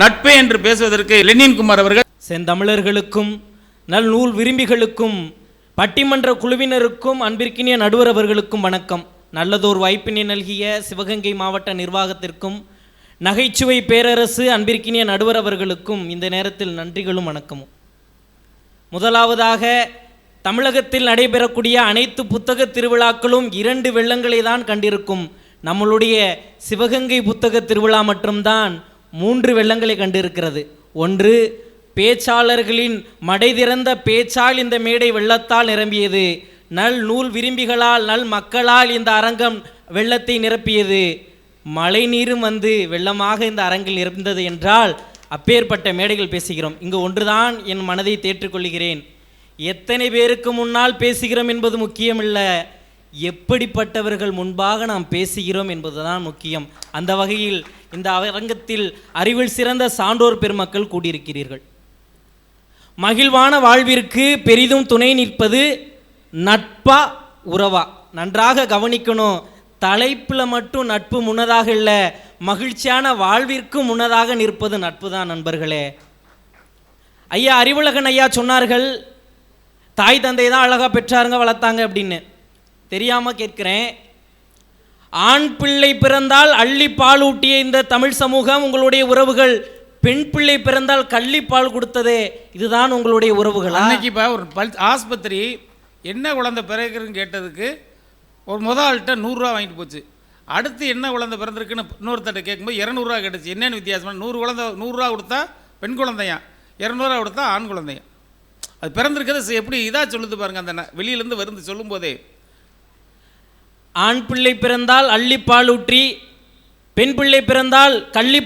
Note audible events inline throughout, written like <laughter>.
நட்பே என்று பேசுவதற்கு லெனின் குமார் அவர்கள் செந்தமிழர்களுக்கும் நல் நூல் விரும்பிகளுக்கும் பட்டிமன்ற குழுவினருக்கும் அன்பிற்கினிய நடுவர் அவர்களுக்கும் வணக்கம். நல்லதோர் வாய்ப்பினை நல்கிய சிவகங்கை மாவட்ட நிர்வாகத்திற்கும் நகைச்சுவை பேரரசு அன்பிற்கினிய நடுவர் அவர்களுக்கும் இந்த நேரத்தில் நன்றிகளும் வணக்கமும். முதலாவதாக தமிழகத்தில் நடைபெறக்கூடிய அனைத்து புத்தக திருவிழாக்களும் இரண்டு வெள்ளங்களை தான் கண்டிருக்கும். நம்மளுடைய சிவகங்கை புத்தக திருவிழா மட்டும்தான் மூன்று வெள்ளங்களை கண்டிருக்கிறது. ஒன்று பேச்சாளர்களின் மடை திறந்த பேச்சால் இந்த மேடை வெள்ளத்தால் நிரம்பியது. நல் நூல் விரும்பிகளால் நல் மக்களால் இந்த அரங்கம் வெள்ளத்தை நிரப்பியது. மழை நீரும் வந்து வெள்ளமாக இந்த அரங்கில் நிரந்தது என்றால் அப்பேற்பட்ட மேடைகள் பேசுகிறோம். இங்கு ஒன்றுதான் என் மனதை தேற்றுக்கொள்கிறேன் எத்தனை பேருக்கு முன்னால் பேசுகிறோம் என்பது முக்கியமில்ல. எப்படிப்பட்டவர்கள் முன்பாக நாம் பேசுகிறோம் என்பதுதான் முக்கியம். அந்த வகையில் இந்த அரங்கத்தில் அறிவில் சிறந்த சான்றோர் பெருமக்கள் கூடியிருக்கிறீர்கள். மகிழ்வான வாழ்விற்கு பெரிதும் துணை நிற்பது நட்பா உறவா? நன்றாக கவனிக்கணும். தலைப்பில் மட்டும் நட்பு முன்னதாக இல்லை மகிழ்ச்சியான வாழ்விற்கு முன்னதாக நிற்பது நட்பு தான் நண்பர்களே. ஐயா அறிவுலகன் ஐயா சொன்னார்கள் தாய் தந்தை தான் அழகாக பெற்றாருங்க வளர்த்தாங்க அப்படின்னு. தெரியாமல் கேட்குறேன். ஆண் பிள்ளை பிறந்தால் அள்ளி பால் ஊட்டிய இந்த தமிழ் சமூகம் உங்களுடைய உறவுகள். பெண் பிள்ளை பிறந்தால் கள்ளி பால் கொடுத்ததே. இதுதான் உங்களுடைய உறவுகள்? அன்னைக்கு இப்போ ஒரு பல் ஆஸ்பத்திரி என்ன குழந்தை பிறகுன்னு கேட்டதுக்கு ஒரு முத ஆள்கிட்ட நூறுரூவா வாங்கிட்டு போச்சு. அடுத்து என்ன குழந்தை பிறந்திருக்குன்னு இன்னொருத்தட்ட கேட்கும்போது இரநூறுவா கிடச்சி என்னென்னு வித்தியாசம்? நூறு குழந்தை நூறுரூவா கொடுத்தா பெண் குழந்தையா? இரநூறுவா கொடுத்தா ஆண் குழந்தையா? அது பிறந்திருக்கிறது எப்படி இதாக சொல்லுது பாருங்கள் அந்த வெளியிலேருந்து வருந்து சொல்லும்போதே. ஆண் பிள்ளை பிறந்தால் அள்ளி பெண் பிள்ளை பிறந்தால் கள்ளி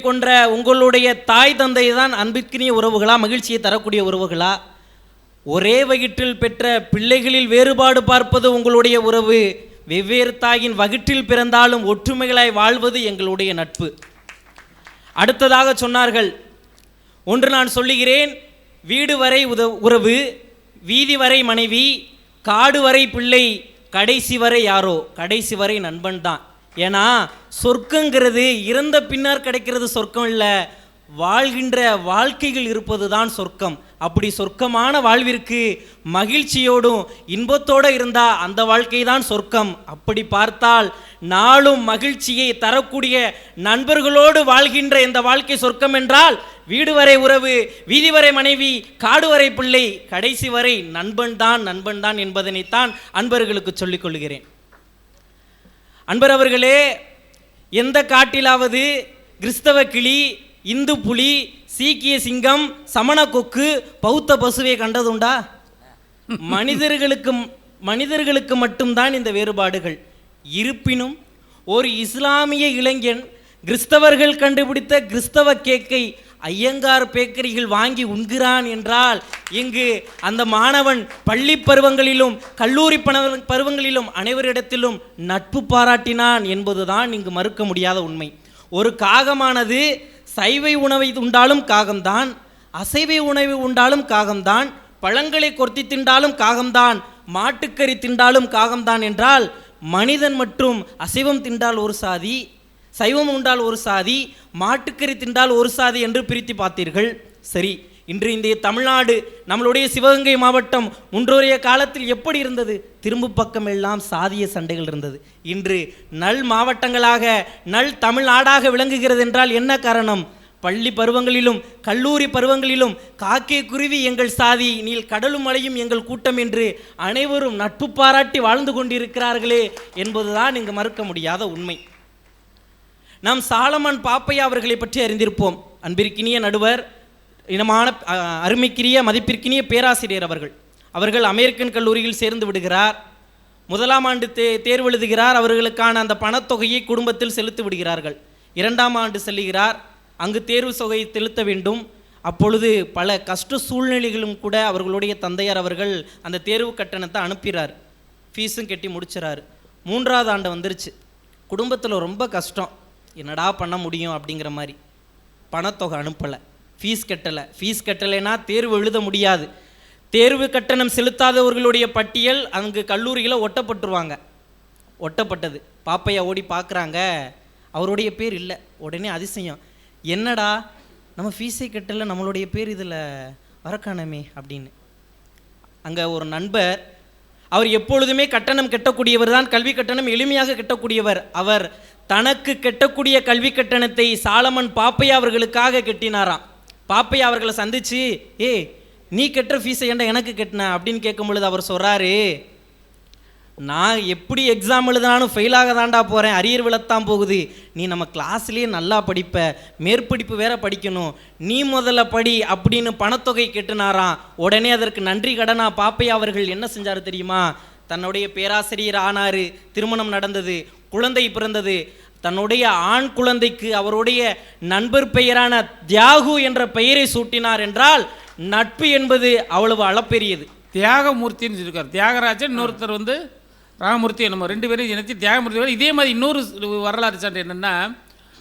கொன்ற உங்களுடைய தாய் தந்தை தான் அன்பிற்கினிய உறவுகளா மகிழ்ச்சியை தரக்கூடிய உறவுகளா? ஒரே வயிற்றில் பெற்ற பிள்ளைகளில் வேறுபாடு பார்ப்பது உங்களுடைய உறவு. வெவ்வேறு தாயின் வகிற்றில் பிறந்தாலும் ஒற்றுமைகளாய் வாழ்வது எங்களுடைய நட்பு. அடுத்ததாக சொன்னார்கள் ஒன்று நான் சொல்லுகிறேன் வீடு வரை உத உறவு வீதி வரை மனைவி காடு வரை பிள்ளை கடைசி வரை யாரோ? கடைசி வரை நண்பன் தான். ஏன்னா சொர்க்கங்கிறது இறந்த பின்னர் கிடைக்கிறது சொர்க்கம் இல்லை. வாழ்கின்ற வாழ்க்கைகள் இருப்பது தான் சொர்க்கம். அப்படி சொர்க்கமான வாழ்விற்கு மகிழ்ச்சியோடும் இன்பத்தோடு இருந்தால் அந்த வாழ்க்கை தான் சொர்க்கம். அப்படி பார்த்தால் நாளும் மகிழ்ச்சியை தரக்கூடிய நண்பர்களோடு வாழ்கின்ற இந்த வாழ்க்கை சொர்க்கம் என்றால் வீடு வரை உறவு வீதி வரை மனைவி காடு வரை பிள்ளை கடைசி வரை நண்பன் தான் நண்பன் தான் என்பதனைத்தான் அன்பர்களுக்கு சொல்லிக் கொள்கிறேன். அன்பர் அவர்களே எந்த காட்டிலாவது கிறிஸ்தவ கிளி இந்து புலி சீக்கிய சிங்கம் சமண கொக்கு பௌத்த பசுவை கண்டதுண்டா? மனிதர்களுக்கு மனிதர்களுக்கு மட்டும்தான் இந்த வேறுபாடுகள். இருப்பினும் ஒரு இஸ்லாமிய இளைஞன் கிறிஸ்தவர்கள் கண்டுபிடித்த கிறிஸ்தவ கேக்கை ஐயங்கார் பேக்கரிகள் வாங்கி உண்கிறான் என்றால் இங்கு அந்த மாணவன் பள்ளி பருவங்களிலும் கல்லூரி பணவ பருவங்களிலும் அனைவரிடத்திலும் நட்பு பாராட்டினான் என்பதுதான் இங்கு மறுக்க முடியாத உண்மை. ஒரு காகமானது சைவை உணவை உண்டாலும் காகம்தான் அசைவை உணவை உண்டாலும் காகம்தான் பழங்களை கொத்தி தின்றாலும் காகம்தான் மாட்டுக்கறி தின்றாலும் காகம்தான் என்றால் மனிதன் மற்றும் அசைவம் தின்றால் ஒரு சாதி சைவம் உண்டால் ஒரு சாதி மாட்டுக்கறி தின்றால் ஒரு சாதி என்று பிரித்து பார்த்தீர்கள். சரி இன்று இந்த தமிழ்நாடு நம்மளுடைய சிவகங்கை மாவட்டம் முன்றோரைய காலத்தில் எப்படி இருந்தது? திரும்பு பக்கம் எல்லாம் சாதிய சண்டைகள் இருந்தது. இன்று நல் மாவட்டங்களாக நல் தமிழ்நாடாக விளங்குகிறது என்றால் என்ன காரணம்? பள்ளி பருவங்களிலும் கல்லூரி பருவங்களிலும் காக்கே குருவி எங்கள் சாதி நீல் கடலும் மலையும் எங்கள் கூட்டம் என்று அனைவரும் நட்பு பாராட்டி வாழ்ந்து கொண்டிருக்கிறார்களே என்பதுதான் இங்கு மறுக்க முடியாத உண்மை. நாம் சாலமன் பாப்பையா அவர்களை பற்றி அறிந்திருப்போம். அன்பிற்கினிய நடுவர் இனமான அருமைக்கிரிய மதிப்பிற்கினிய பேராசிரியர் அவர்கள். அவர்கள் அமெரிக்கன் கல்லூரியில் சேர்ந்து விடுகிறார். முதலாம் ஆண்டு தே தேர்வு எழுதுகிறார். அவர்களுக்கான அந்த பணத்தொகையை குடும்பத்தில் செலுத்தி விடுகிறார்கள். இரண்டாம் ஆண்டு செல்லுகிறார். அங்கு தேர்வு தொகையை செலுத்த வேண்டும். அப்பொழுது பல கஷ்ட சூழ்நிலைகளும் கூட அவர்களுடைய தந்தையார் அவர்கள் அந்த தேர்வு கட்டணத்தை அனுப்பிறார். ஃபீஸும் கட்டி முடிச்சிறார். மூன்றாவது ஆண்டு வந்துருச்சு. குடும்பத்தில் ரொம்ப கஷ்டம். என்னடா பண்ண முடியும் அப்படிங்கிற மாதிரி. பணத்தொகை அனுப்பலை. ஃபீஸ் கட்டலை. ஃபீஸ் கட்டலைன்னா தேர்வு எழுத முடியாது. தேர்வு கட்டணம் செலுத்தாதவர்களுடைய பட்டியல் அங்கு கல்லூரியில் ஒட்டப்பட்டுருவாங்க. ஒட்டப்பட்டது. பாப்பையா ஓடி பார்க்குறாங்க அவருடைய பேர் இல்லை. உடனே அதிசயம். என்னடா? நம்ம ஃபீஸே கட்டல நம்மளுடைய பேர் இதில் வரக்கானமே அப்படின்னு. அங்கே ஒரு நண்பர் அவர் எப்பொழுதுமே கட்டணம் கட்டக்கூடியவர் தான் கல்வி கட்டணம் எளிமையாக கட்டக்கூடியவர். அவர் தனக்கு கட்டக்கூடிய கல்வி கட்டணத்தை சாலமன் பாப்பையா அவர்களுக்காக கட்டினாராம். பாப்பையா அவர்களை சந்திச்சு ஏ நீ கட்டுற ஃபீஸை ஏண்டா எனக்கு கட்டின? அப்படின்னு கேட்கும் பொழுது அவர் சொல்கிறாரு நான் எப்படி எக்ஸாம் எழுதினாலும் ஃபெயிலாக தாண்டா போகிறேன் அரியர் விழத்தான் போகுது. நீ நம்ம கிளாஸ்லேயே நல்லா படிப்ப மேற்படிப்பு வேற படிக்கணும். நீ முதல்ல படி அப்படின்னு பணத்தொகை கெட்டுனாராம். உடனே அதற்கு நன்றி கடனா பாப்பையா அவர்கள் என்ன செஞ்சார் தெரியுமா? தன்னுடைய பேராசிரியர் ஆனார் திருமணம் நடந்தது குழந்தை பிறந்தது. தன்னுடைய ஆண் குழந்தைக்கு அவருடைய நண்பர் பெயரான தியாகு என்ற பெயரை சூட்டினார் என்றால் நட்பு என்பது அவ்வளவு அளப்பெரியது. தியாகமூர்த்தின்னு சொல்லியிருக்கார். தியாகராஜன் இன்னொருத்தர் வந்து ராமமூர்த்தி நம்ம ரெண்டு பேரும் இணைச்சி தியாகமூர்த்தி இதே மாதிரி இன்னொரு வரலாறு சான்று என்னென்னா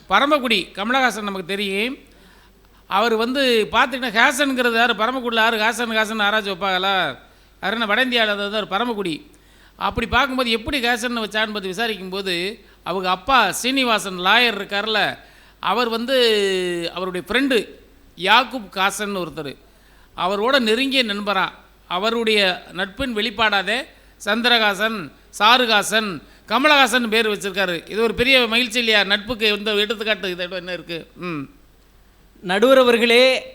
பரமக்குடி கமலஹாசன் நமக்கு தெரியும். அவர் வந்து பார்த்துக்கிட்டா ஹேசனுங்கிறது யார்? பரமக்குடியில் யார்? ஹேசன் ஹேசன் ஆராய்ச்சி வைப்பாங்களா? என்ன வட இந்தியாவில் தான் பரமக்குடி. அப்படி பார்க்கும்போது எப்படி ஹேசன் வச்சான்னு பார்த்து விசாரிக்கும் போது அவங்க அப்பா சீனிவாசன் லாயர் இருக்கார்ல அவர் வந்து அவருடைய ஃப்ரெண்டு யாக்குப் காசன் ஒருத்தர். அவரோட நெருங்கிய நண்பரா. அவருடைய நட்பின் வெளிப்பாடாதே சந்திரகாசன் சாருகாசன் கமலஹாசன் பேர் வச்சுருக்காரு. இது ஒரு பெரிய மகிழ்ச்சி இல்லையா? நட்புக்கு இந்த எடுத்துக்காட்டு? இதை என்ன இருக்குது ம். நடுவர் அவர்களே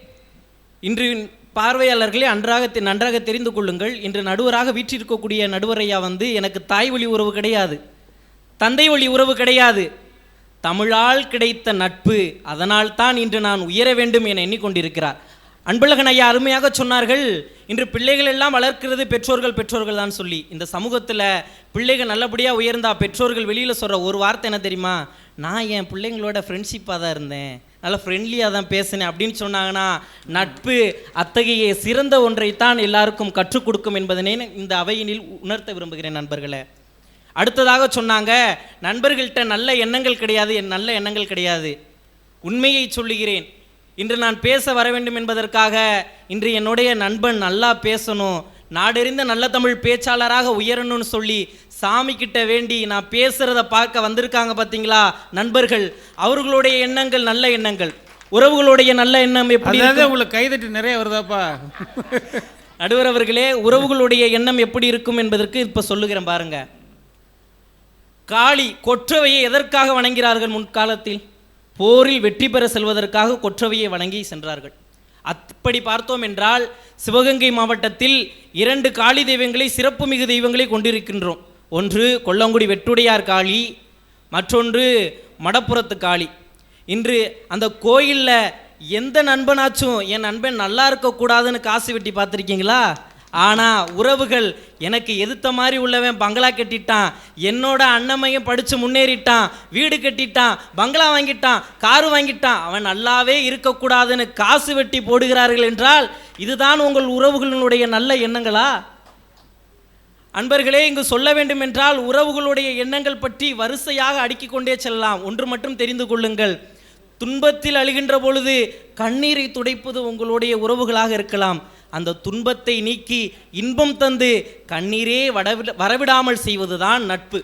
இன்று பார்வையாளர்களே அன்றாக நன்றாக தெரிந்து கொள்ளுங்கள். இன்று நடுவராக வீற்றிருக்கக்கூடிய நடுவரையா வந்து எனக்கு தாய் வழி உறவு கிடையாது. தந்தை வழி உறவு கிடையாது. தமிழால் கிடைத்த நட்பு அதனால் தான் இன்று நான் உயர வேண்டும் என எண்ணிக்கொண்டிருக்கிறார். அன்பழகன் ஐயா அருமையாக சொன்னார்கள் இன்று பிள்ளைகள் எல்லாம் வளர்க்கிறது பெற்றோர்கள் பெற்றோர்கள் தான் சொல்லி. இந்த சமூகத்தில் பிள்ளைகள் நல்லபடியாக உயர்ந்தா பெற்றோர்கள் வெளியில் சொல்கிற ஒரு வார்த்தை என்ன தெரியுமா? நான் என் பிள்ளைங்களோட ஃப்ரெண்ட்ஷிப்பாக தான் இருந்தேன். நல்லா ஃப்ரெண்ட்லியாக தான் பேசினேன் அப்படின்னு சொன்னாங்கன்னா நட்பு அத்தகைய சிறந்த ஒன்றைத்தான் எல்லாருக்கும் கற்றுக் கொடுக்கும் என்பதனை இந்த அவையினில் உணர்த்த விரும்புகிறேன் நண்பர்களை. அடுத்ததாக சொன்னாங்க நண்பர்கள்ட்ட நல்ல எண்ணங்கள் கிடையாது என் நல்ல எண்ணங்கள் கிடையாது. உண்மையை சொல்லுகிறேன். இன்று நான் பேச வர வேண்டும் என்பதற்காக இன்று என்னுடைய நண்பன் நல்லா பேசணும் நாடெறிந்த நல்ல தமிழ் பேச்சாளராக உயரணும்னு சொல்லி சாமி கிட்ட வேண்டி நான் பேசுறத பார்க்க வந்திருக்காங்க பார்த்தீங்களா நண்பர்கள் அவர்களுடைய எண்ணங்கள் நல்ல எண்ணங்கள். உறவுகளுடைய நல்ல எண்ணம் எப்படி உங்களுக்கு கைதட்டி நிறைய வருதாப்பா? நடுவர் அவர்களே உறவுகளுடைய எண்ணம் எப்படி இருக்கும் என்பதற்கு இப்போ சொல்லுகிறேன் பாருங்க. காளி கொற்றவையை எதற்காக வணங்கிறார்கள் முன்காலத்தில்? போரில் வெற்றி பெற செல்வதற்காக கொற்றவையை வணங்கி சென்றார்கள். அப்படி பார்த்தோம் என்றால் சிவகங்கை மாவட்டத்தில் இரண்டு காளி தெய்வங்களை சிறப்புமிகு தெய்வங்களை கொண்டிருக்கின்றோம். ஒன்று கொல்லங்குடி வெட்டுடையார் காளி மற்றொன்று மடப்புறத்து காளி. இன்று அந்த கோயிலில் எந்த நண்பனாச்சும் என் நண்பன் நல்லா இருக்கக்கூடாதுன்னு காசு வெட்டி பார்த்துருக்கீங்களா? ஆனால் உறவுகள் எனக்கு எதிர்த்த மாதிரி உள்ளவன் பங்களா கட்டிட்டான் என்னோட அண்ணமையும் படித்து முன்னேறிட்டான் வீடு கட்டிட்டான் பங்களா வாங்கிட்டான் காரு வாங்கிட்டான் அவன் நல்லாவே இருக்கக்கூடாதுன்னு காசு வெட்டி போடுகிறார்கள் என்றால் இதுதான் உங்கள் உறவுகளினுடைய நல்ல எண்ணங்களா? அன்பர்களே இங்கு சொல்ல வேண்டும் என்றால் உறவுகளுடைய எண்ணங்கள் பற்றி வரிசையாக அடுக்கிக் கொண்டே செல்லலாம். ஒன்று மட்டும் தெரிந்து கொள்ளுங்கள். துன்பத்தில் அழுகின்ற பொழுது கண்ணீரை துடைப்பது உங்களுடைய உறவுகளாக இருக்கலாம். அந்த துன்பத்தை நீக்கி இன்பம் தந்து கண்ணீரே வடவிட வரவிடாமல் செய்வதுதான் நட்பு.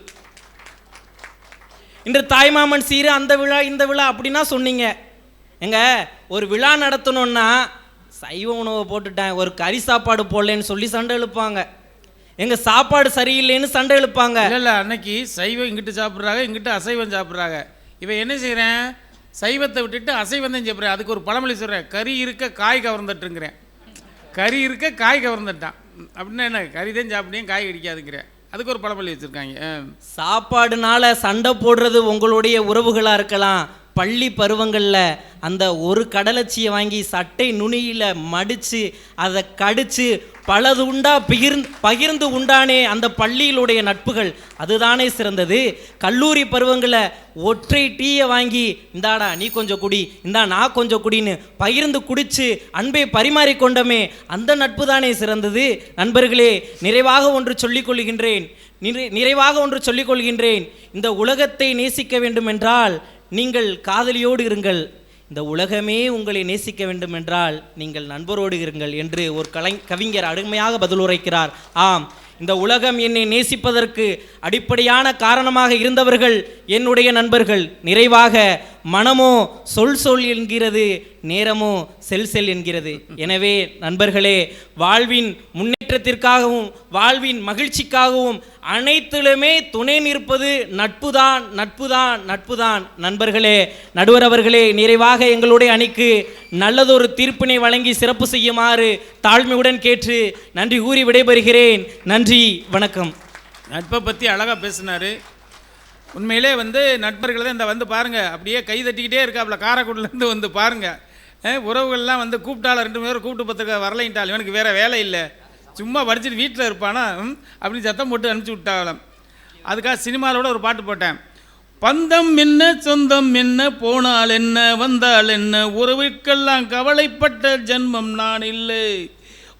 இன்று தாய்மாமன் சீரு அந்த விழா இந்த விழா அப்படின்னா சொன்னீங்க. எங்க ஒரு விழா நடத்தணும்னா சைவ உணவை போட்டுட்டேன் ஒரு கறி சாப்பாடு போடலன்னு சொல்லி சண்டை இழுப்பாங்க எங்க சாப்பாடு சரியில்லைன்னு சண்டை இழுப்பாங்க இல்லை இல்லை அன்னைக்கு சைவம் இங்கிட்டு சாப்பிட்றாங்க இங்கிட்டு அசைவம் சாப்பிட்றாங்க. இவன் என்ன செய்கிறேன் சைவத்தை விட்டுட்டு அசைவம் தான் சாப்பிட்றேன் அதுக்கு ஒரு பழமொழி சொல்கிறேன் கறி இருக்க காய் கவர்ந்துட்டுருங்கிறேன் கறி இருக்க காய் கவர்ந்துட்டான். அப்படின்னா என்ன? கறி தான் சாப்பிட்டேன் காய் கடிக்காதுங்கிறேன் அதுக்கு ஒரு பழமொழி வச்சுருக்காங்க. சாப்பாடுனால சண்டை போடுறது உங்களுடைய உறவுகளாக இருக்கலாம். பள்ளி பருவங்களில் அந்த ஒரு கடலச்சியை வாங்கி சட்டை நுனியில் மடித்து அதை கடித்து பலது உண்டா பகிர்ந்து பகிர்ந்து உண்டானே அந்த பள்ளியிலுடைய நட்புகள். அதுதானே சிறந்தது. கல்லூரி பருவங்களில் ஒற்றை டீயை வாங்கி இந்தாடா நீ கொஞ்சம் குடி. இந்தா நான் கொஞ்சம் குடின்னு பகிர்ந்து குடித்து அன்பை பரிமாறிக்கொண்டமே அந்த நட்பு தானே சிறந்தது. நண்பர்களே நிறைவாக ஒன்று சொல்லிக் கொள்கின்றேன். நிறை நிறைவாக ஒன்று சொல்லிக்கொள்கின்றேன் இந்த உலகத்தை நேசிக்க வேண்டும் என்றால் நீங்கள் காதலியோடு இருங்கள். இந்த உலகமே உங்களை நேசிக்க வேண்டும் என்றால் நீங்கள் நண்பரோடு இருங்கள் என்று ஒரு கலை கவிஞர் அருமையாக பதிலுரைக்கிறார் ஆம் இந்த உலகம் என்னை நேசிப்பதற்கு அடிப்படையான காரணமாக இருந்தவர்கள் என்னுடைய நண்பர்கள். நிறைவாக மனமோ சொல் சொல் என்கிறது நேரமோ செல் செல் என்கிறது. <laughs> எனவே நண்பர்களே வாழ்வின் முன்னேற்றத்திற்காகவும் வாழ்வின் மகிழ்ச்சிக்காகவும் அனைத்திலுமே துணை நிற்பது நட்புதான் நட்புதான் நட்புதான். நண்பர்களே நடுவர் அவர்களே நிறைவாக எங்களுடைய அணிக்கு நல்லதொரு தீர்ப்பினை வழங்கி சிறப்பு செய்யுமாறு தாழ்மையுடன் கேட்டு நன்றி கூறி விடைபெறுகிறேன். நன்றி வணக்கம். நட்பை பற்றி அழகாக பேசினார். உண்மையிலே வந்து நட்பர்களை தான் இந்த வந்து பாருங்கள் அப்படியே கை தட்டிக்கிட்டே இருக்காப்புல காரைக்குடிலேருந்து வந்து பாருங்கள் உறவுகள்லாம் வந்து கூப்பிட்டாலும் ரெண்டு பேரும் கூப்பிட்டு பத்திரிக்கை வரலைன்ட்டால் இவனுக்கு வேறு வேலை இல்லை. சும்மா படிச்சுட்டு வீட்டில் இருப்பானா? அப்படின்னு சத்தம் போட்டு அனுப்பிச்சி விட்டாங்களாம் அதுக்காக சினிமாவோட ஒரு பாட்டு போட்டேன். பந்தம் என்ன சொந்தம் என்ன போனால் என்ன வந்தால் என்ன உறவுக்கெல்லாம் கவலைப்பட்ட ஜென்மம் நான் இல்லை.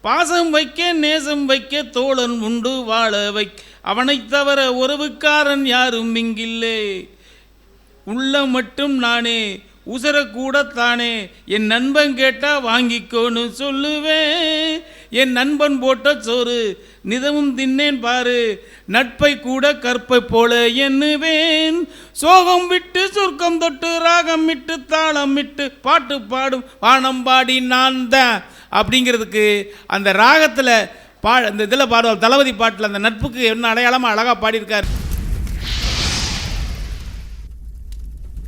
பாசம் வைக்க நேசம் வைக்க தோழன் உண்டு வாழ வை அவனை தவிர உறவுக்காரன் யாரும் இங்கில்லே. உள்ள மட்டும் நானே உசரக்கூடத்தானே கூட தானே என் நண்பன் கேட்டால் வாங்கிக்கோன்னு சொல்லுவேன். என் நண்பன் போட்ட சோறு நிதமும் தின்னேன் பாரு நட்பை கூட கற்பை போல எண்ணுவேன். சோகம் விட்டு சொர்க்கம் தொட்டு ராகம் விட்டு தாளம் விட்டு பாட்டு பாடும் வானம் பாடி நான் தான். அப்படிங்கிறதுக்கு அந்த ராகத்தில் பா அந்த இதில் பாடுவார் தளபதி பாட்டில் அந்த நட்புக்கு என்ன அடையாளமாக அழகாக பாடியிருக்கார்.